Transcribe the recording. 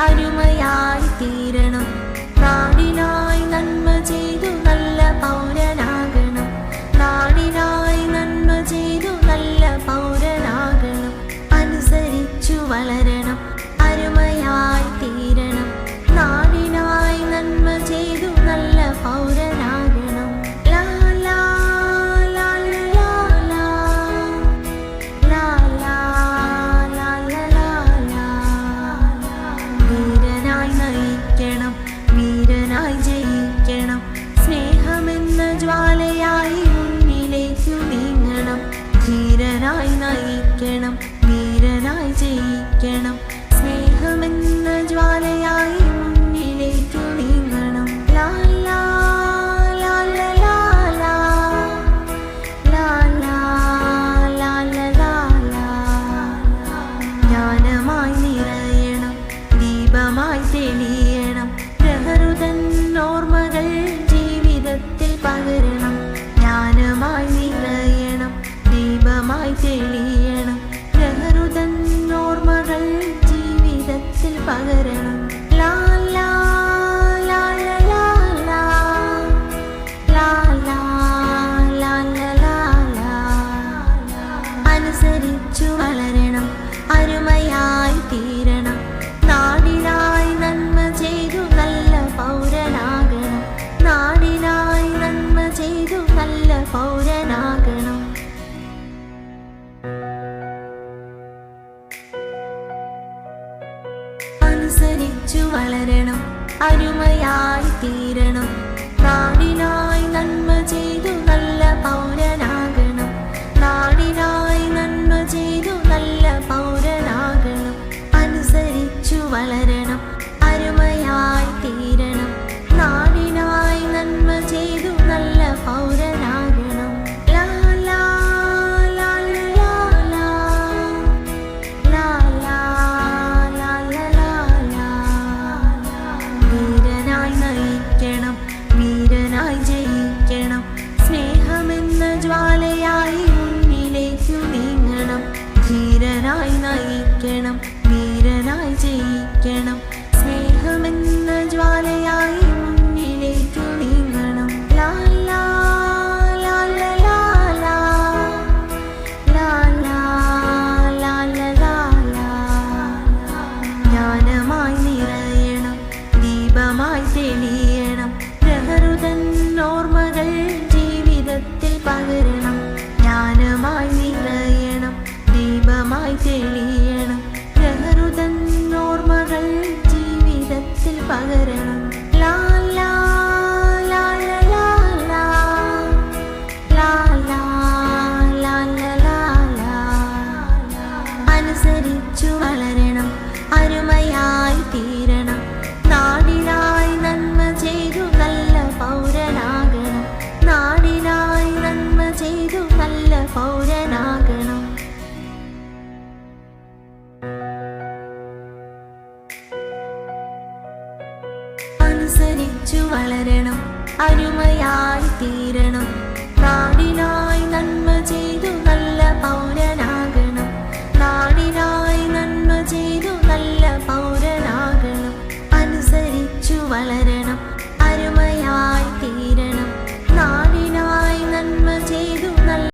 അരുമയായി തീരണം. നാടിനായി നന്മ ചെയ്തു ധീരനായി നയിക്കണം വീരനായി ജയിക്കണം. സ്നേഹമെന്ന ജ്വാലയായി അരുമയായി തീരണം. നാടിനായി നന്മ ചെയ്തു നല്ല പൗര തെളിയണം. ലഹറുതൻ ഓർമ്മകൾ ജീവിതത്തിൽ പകരണം. അനുസരിച്ചു വളരണം അരുമയായി തീരണം. നാടിനായി നന്മ ചെയ്തു നല്ല പൗരനാകണം. നാടിനായി നന്മ ചെയ്തു നല്ല പൗരനാകണം. അനുസരിച്ചു വളരണം